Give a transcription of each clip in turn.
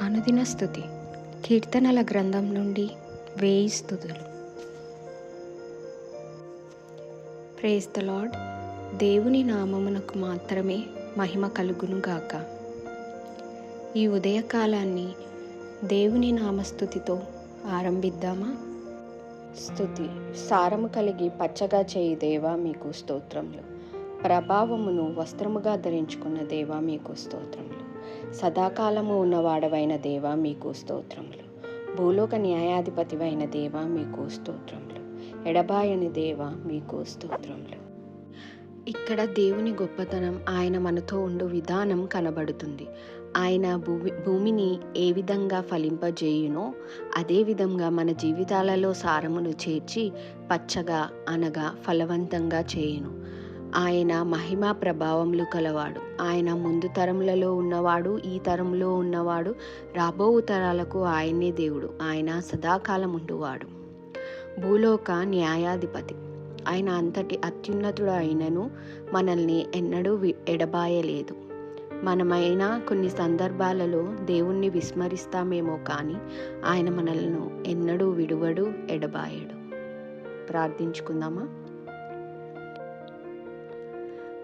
అనుదిన స్థుతి. కీర్తనల గ్రంథం నుండి వేయి స్థుతులు. ప్రేస్ ద లార్డ్ దేవుని నామమునకు మాత్రమే మహిమ కలుగును గాక. ఈ ఉదయకాలాన్ని దేవుని నామస్థుతితో ఆరంభిద్దామా? స్థుతి. సారము కలిగి పచ్చగా చేయి దేవా మీకు స్తోత్రములు. ప్రభావమును వస్త్రముగా ధరించుకున్న దేవా మీకు స్తోత్రములు. సదాకాలము ఉన్నవాడవైన దేవ మీకు స్తోత్రములు. భూలోక న్యాయాధిపతివైన దేవా మీకు స్తోత్రములు. ఎడబాయని దేవ మీకు స్తోత్రములు. ఇక్కడ దేవుని గొప్పతనం ఆయన మనతో ఉండు విధానం కనబడుతుంది. ఆయన భూమి భూమిని ఏ విధంగా ఫలింపజేయునో అదే విధంగా మన జీవితాలలో సారమును చేర్చి పచ్చగా అనగా ఫలవంతంగా చేయును. ఆయన మహిమా ప్రభావములు కలవాడు. ఆయన ముందు తరములలో ఉన్నవాడు ఈ తరంలో ఉన్నవాడు రాబో తరాలకు ఆయనే దేవుడు. ఆయన సదాకాలం ఉండువాడు. భూలోక న్యాయాధిపతి. ఆయన అంతటి అత్యున్నతుడు అయినను మనల్ని ఎన్నడూ వి- ఎడబాయలేదు. మనమైనా కొన్ని సందర్భాలలో దేవుణ్ణి విస్మరిస్తామేమో కానీ ఆయన మనలను ఎన్నడూ విడువడు ఎడబాయడు. ప్రార్థించుకుందామా?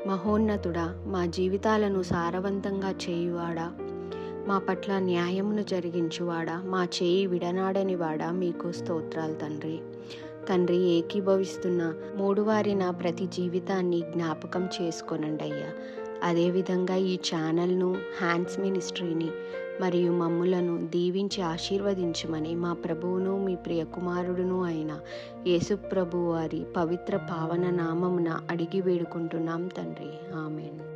మహోన్నతుడా మా జీవితాలను సారవంతంగా చేయువాడా? మా పట్ల న్యాయమును జరిగించువాడా? మా చేయి విడనాడని వాడా మీకు స్తోత్రాలు తండ్రి. తండ్రి ఏకీభవిస్తున్న మూడువారిన ప్రతి జీవితాన్ని జ్ఞాపకం చేసుకొనండి అయ్యా. అదేవిధంగా ఈ ఛానల్ను హ్యాండ్స్ మినిస్ట్రీని మరియు మమ్ములను దీవించి ఆశీర్వదించమని మా ప్రభువును మీ ప్రియకుమారుడును అయిన యేసు ప్రభు వారి పవిత్ర పావన నామమున అడిగి వేడుకుంటున్నాం తండ్రి. ఆమెను.